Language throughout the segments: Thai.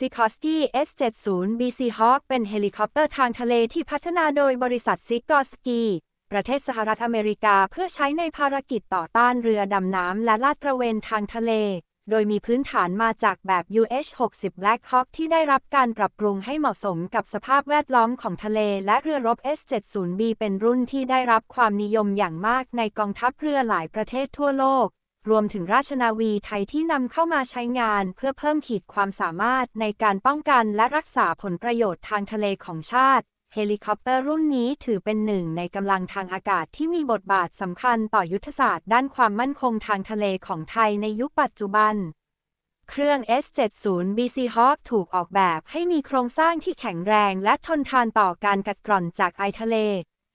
Sikorsky S70 BC Hawk เป็นเฮลิคอปเตอร์ทางทะเลที่พัฒนาโดยบริษัท Sikorsky ประเทศสหรัฐอเมริกาเพื่อใช้ในภารกิจต่อต้านเรือดำน้ำและลาดตระเวนทางทะเล โดยมีพื้นฐานมาจากแบบ UH-60 Black Hawk ที่ได้รับการปรับปรุงให้เหมาะสมกับสภาพแวดล้อมของทะเล และเรือรบ S70B เป็นรุ่นที่ได้รับความนิยมอย่างมากในกองทัพเรือหลายประเทศทั่วโลก รวมถึงราชนาวีไทยที่นำเข้ามาใช้งานเพื่อเพิ่มขีดความสามารถในการป้องกันและรักษาผลประโยชน์ทางทะเลของชาติ เฮลิคอปเตอร์รุ่นนี้ถือเป็นหนึ่งในกำลังทางอากาศที่มีบทบาทสำคัญต่อยุทธศาสตร์ด้านความมั่นคงทางทะเลของไทยในยุคปัจจุบัน เครื่อง S70 BC Hawk ถูกออกแบบให้มีโครงสร้างที่แข็งแรงและทนทานต่อการกัดกร่อนจากไอทะเล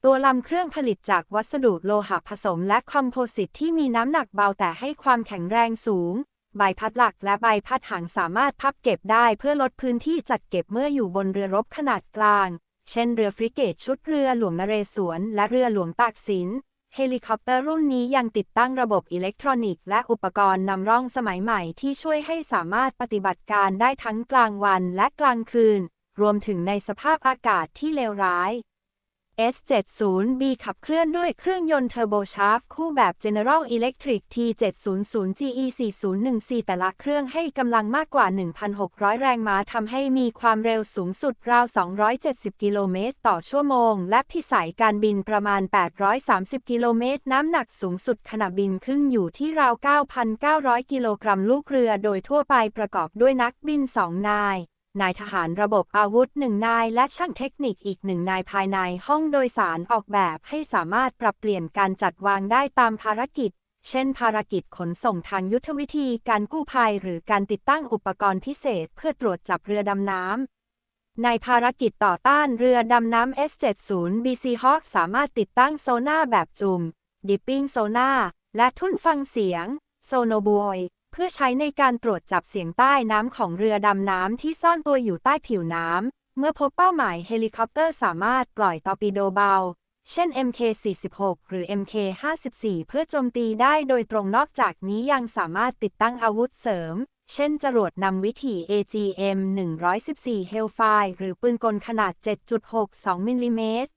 ตัวลำเครื่องผลิตจากวัสดุโลหะผสมและคอมโพสิตที่มีน้ำหนักเบาแต่ให้ความแข็งแรงสูง ใบพัดหลักและใบพัดหางสามารถพับเก็บได้เพื่อลดพื้นที่จัดเก็บเมื่ออยู่บนเรือรบขนาดกลาง เช่นเรือฟริเกตชุดเรือหลวงนเรศวรและเรือหลวงตากสิน เฮลิคอปเตอร์รุ่นนี้ยังติดตั้งระบบอิเล็กทรอนิกส์และอุปกรณ์นำร่องสมัยใหม่ที่ช่วยให้สามารถปฏิบัติการได้ทั้งกลางวันและกลางคืน รวมถึงในสภาพอากาศที่เลวร้าย S70B ขับเคลื่อนด้วยเครื่องยนต์เทอร์โบชาร์ฟคู่แบบ General Electric T700GE4014 แต่ละเครื่องให้กำลังมากกว่า 1,600 แรงม้าทำให้มีความเร็วสูงสุดราว 270 กิโลเมตรต่อชั่วโมง และพิสัยการบินประมาณ 830 กิโลเมตร น้ำหนักสูงสุดขณะบินขึ้นอยู่ที่ราว 9,900 กิโลกรัมลูกเรือโดยทั่วไปประกอบด้วยนักบิน 2 นาย นายทหารระบบอาวุธหนึ่งนายและช่างเทคนิคอีกหนึ่งนายภายในห้องโดยสารออกแบบให้สามารถปรับเปลี่ยนการจัดวางได้ตามภารกิจ เช่น ภารกิจขนส่งทางยุทธวิธีการกู้ภัยหรือการติดตั้งอุปกรณ์พิเศษเพื่อตรวจจับเรือดำน้ำในภารกิจต่อต้านเรือดำน้ำ S70 BC Hawk สามารถติดตั้งโซน่าแบบจุ่ม Dipping Sonar และทุ่นฟังเสียง Sonobuoy พื่อใช้ในการตรวจจับเสียงใต้น้ำของเรือดำน้ำที่ซ่อนตัวอยู่ใต้ผิวน้ำ เมื่อพบเป้าหมายเฮลิคอปเตอร์สามารถปล่อยตอร์ปิโดเบา เช่น MK46 หรือ MK54 เพื่อโจมตีได้โดยตรงนอกจากนี้ยังสามารถติดตั้งอาวุธเสริม เช่นจรวดนำวิถี AGM-114 Hellfire หรือปืนกลขนาด 7.62มิลลิเมตร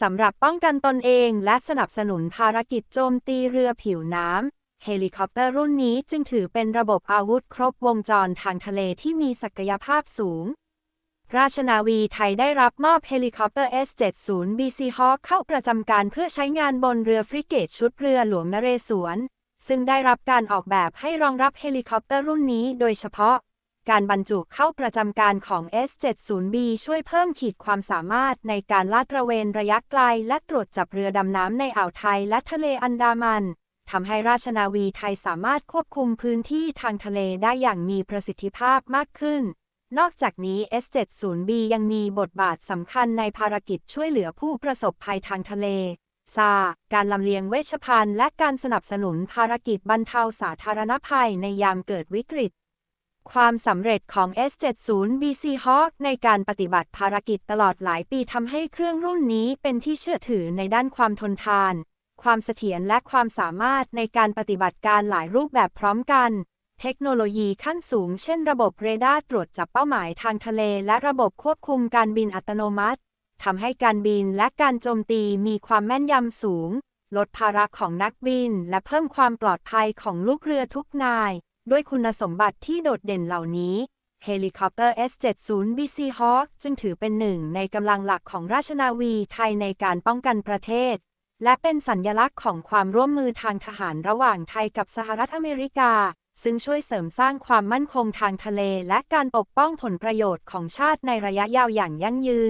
สำหรับป้องกันตนเองและสนับสนุนภารกิจโจมตีเรือผิวน้ำ เฮลิคอปเตอร์รุ่นนี้จึงถือเป็นระบบอาวุธครบวงจรทางทะเลที่มีศักยภาพสูง ราชนาวีไทยได้รับมอบเฮลิคอปเตอร์ S70 BC Hawk เข้าประจำการเพื่อใช้งานบนเรือฟริเกตชุดเรือหลวงนเรศวร ซึ่งได้รับการออกแบบให้รองรับเฮลิคอปเตอร์รุ่นนี้โดยเฉพาะการบรรจุเข้าประจำการของ S70B ช่วยเพิ่มขีดความสามารถในการลาดตระเวนระยะไกล และตรวจจับเรือดำน้ำในอ่าวไทยและทะเลอันดามัน ทำให้ราชนาวีไทยสามารถควบคุมพื้นที่ทางทะเลได้อย่างมีประสิทธิภาพมากขึ้น นอกจากนี้ S70B ยังมีบทบาทสำคัญในภารกิจช่วยเหลือผู้ประสบภัยทางทะเล ซา การลำเลียงเวชภัณฑ์และการสนับสนุนภารกิจบรรเทาสาธารณภัยในยามเกิดวิกฤต ความสำเร็จของ S70 BC Hawk ในการปฏิบัติภารกิจตลอดหลายปีทำให้เครื่องรุ่นนี้เป็นที่เชื่อถือในด้านความทนทาน ความเสถียรและความสามารถในการปฏิบัติการหลายรูปแบบพร้อมกัน เทคโนโลยีขั้นสูงเช่นระบบเรดาร์ตรวจจับเป้าหมายทางทะเล และระบบควบคุมการบินอัตโนมัติทำให้การบินและการโจมตีมีความแม่นยำสูง ลดภาระของนักบิน และเพิ่มความปลอดภัยของลูกเรือทุกนาย ด้วยคุณสมบัติที่โดดเด่นเหล่านี้เฮลิคอปเตอร์ S70 BC Hawk จึงถือเป็นหนึ่งในกำลังหลักของราชนาวีไทยในการป้องกันประเทศ และเป็นสัญญลักษณ์ของความร่วมมือทางทหารระหว่างไทยกับสหรัฐอเมริกา ซึ่งช่วยเสริมสร้างความมั่นคงทางทะเล และการปกป้องผลประโยชน์ของชาติในระยะยาวอย่างยั่งยืน